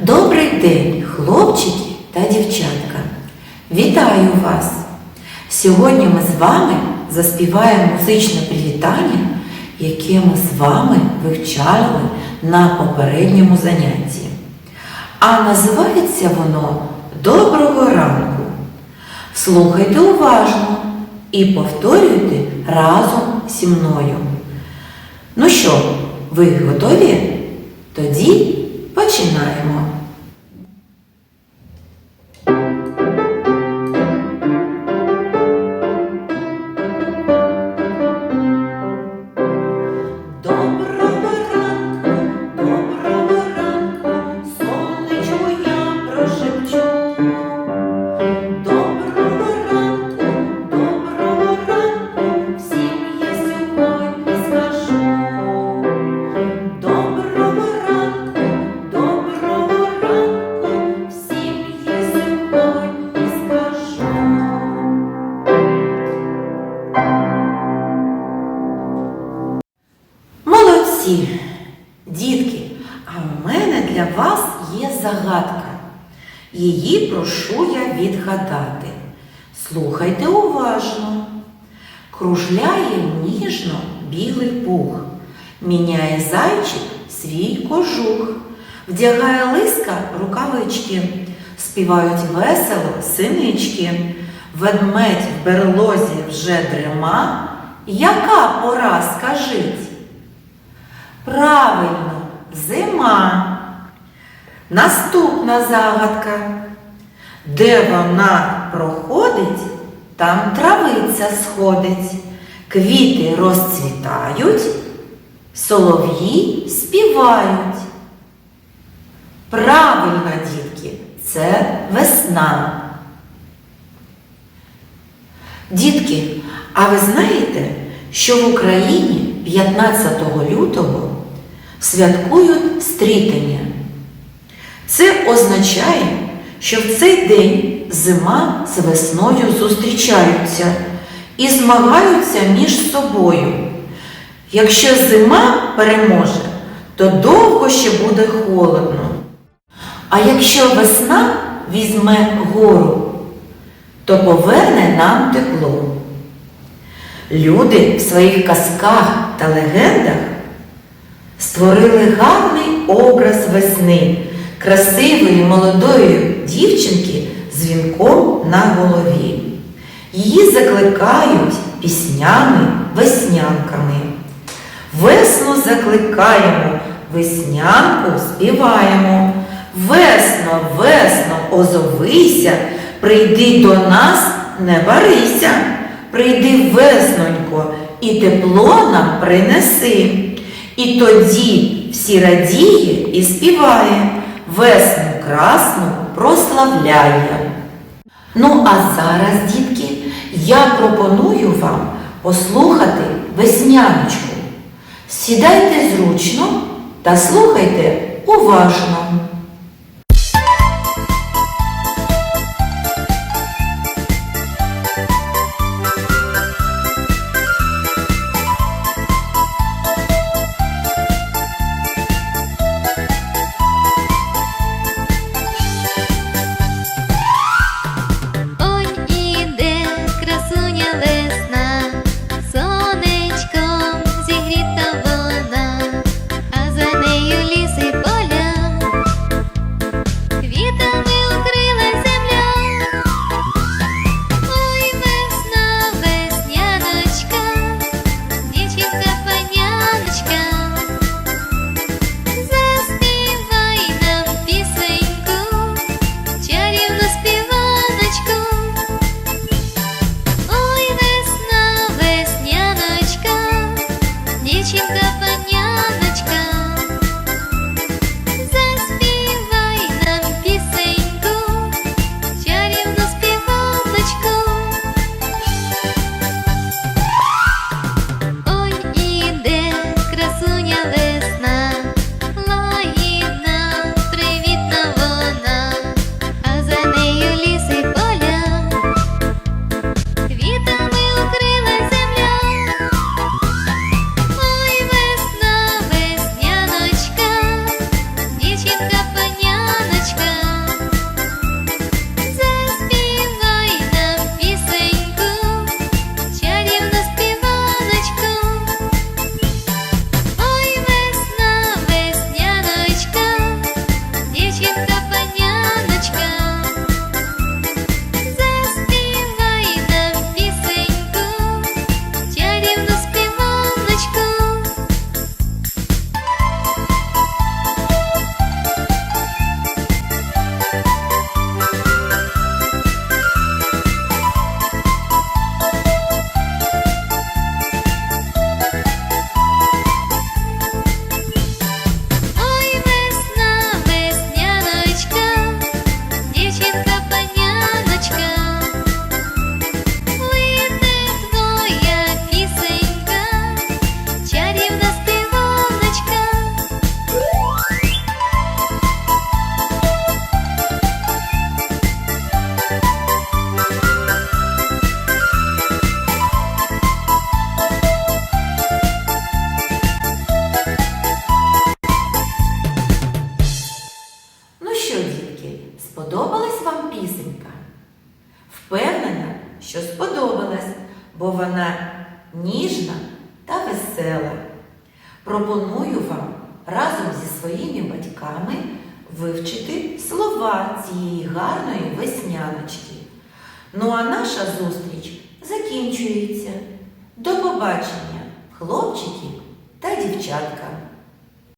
Добрий день, хлопчики та дівчатка! Вітаю вас! Сьогодні ми з вами заспіваємо музичне привітання, яке ми з вами вивчали на попередньому занятті. А називається воно Доброго ранку. Слухайте уважно і повторюйте разом зі мною. Ну що, ви готові? Тоді починаємо. Для вас є загадка. Її прошу я відгадати. Слухайте уважно. Кружляє ніжно білий пух, міняє зайчик свій кожух, вдягає лиска рукавички, співають весело синички, ведмедь в берлозі вже дрема. Яка пора скажіть? Правильно, зима. Наступна загадка. Де вона проходить, там травиця сходить, квіти розцвітають, солов'ї співають. Правильно, дітки, це весна. Дітки, а ви знаєте, що в Україні 15 лютого святкують стрітення? Це означає, що в цей день зима з весною зустрічаються і змагаються між собою. Якщо зима переможе, то довго ще буде холодно. А якщо весна візьме гору, то поверне нам тепло. Люди в своїх казках та легендах створили гарний образ весни, красивої молодої дівчинки з вінком на голові. Її закликають піснями, веснянками. Весну закликаємо, веснянку співаємо. Весно, весно, озовися, прийди до нас, не барися, прийди веснонько, і тепло нам принеси. І тоді всі радіє і співає, весну красну прославляє. Ну, а зараз, дітки, я пропоную вам послухати весняночку. Сідайте зручно та слухайте уважно. сподобалась вам пісенька? Впевнена, що сподобалась, бо вона ніжна та весела. Пропоную вам разом зі своїми батьками вивчити слова цієї гарної весняночки. Ну а наша зустріч закінчується. До побачення, хлопчики та дівчатка!